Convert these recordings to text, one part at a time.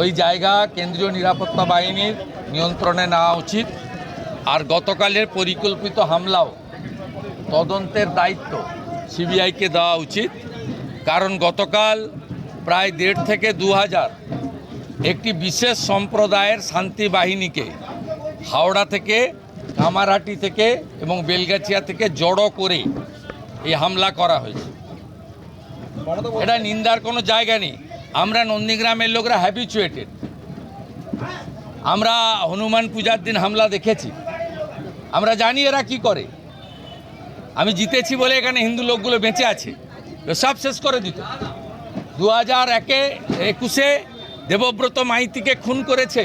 ওই জায়গা কেন্দ্রীয় নিরাপত্তা বাহিনীর নিয়ন্ত্রণে নেওয়া উচিত। আর গতকালের পরিকল্পিত হামলাও তদন্তের দায়িত্ব সিবিআইকে দেওয়া উচিত। কারণ গতকাল প্রায় দেড় থেকে দু হাজার একটি বিশেষ সম্প্রদায়ের শান্তি বাহিনীকে হাওড়া থেকে, কামারহাটি থেকে এবং বেলগাছিয়া থেকে জড়ো করে এই হামলা করা হয়েছে। এটা নিন্দার কোনো জায়গা নেই। আমরা নন্দীগ্রামের লোকরা হ্যাবিচুয়েটেড আমরা হনুমান পূজার দিন হামলা দেখেছি। আমরা জানি এরা কি করে। আমি জিতেছি বলে এখানে হিন্দু লোকগুলো বেঁচে আছে। সব শেষ করে দিত। দু হাজার একে একুশে দেবব্রত মাইতিকে খুন করেছে।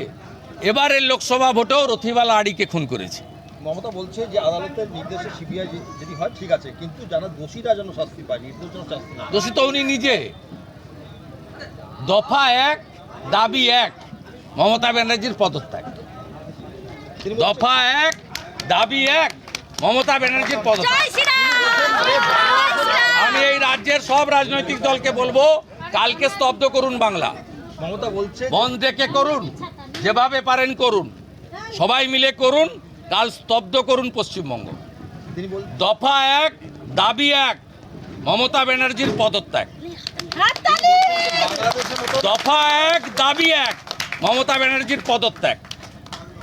এবারের লোকসভা ভোটেও রথিবালা আড়িকে খুন করেছে। মমতা বলছে যে আদালতের নির্দেশে সিবিআই যদি হয় ঠিক আছে। কিন্তু যারা দোষীরা যেন শাস্তি পায় নির্দোষ শাস্তি দোষী তো উনি নিজে। দফা এক দাবি এক। মমতা ব্যানার্জির পদত্যাগ। দফা এক দাবি এক মমতা ব্যানার্জির পদত্যাগ। আমি এই রাজ্যের সব রাজনৈতিক দলকে বলব কালকে স্তব্ধ করুন বাংলা। মমতা বলছে বন্ধ ডেকে করুন যেভাবে পারেন করুন। সবাই মিলে করুন কাল স্তব্ধ করুন পশ্চিমবঙ্গ। দফা এক দাবি এক মমতা ব্যানার্জির পদত্যাগ। দফা এক দাবি এক। মমতা ব্যানার্জির পদত্যাগ।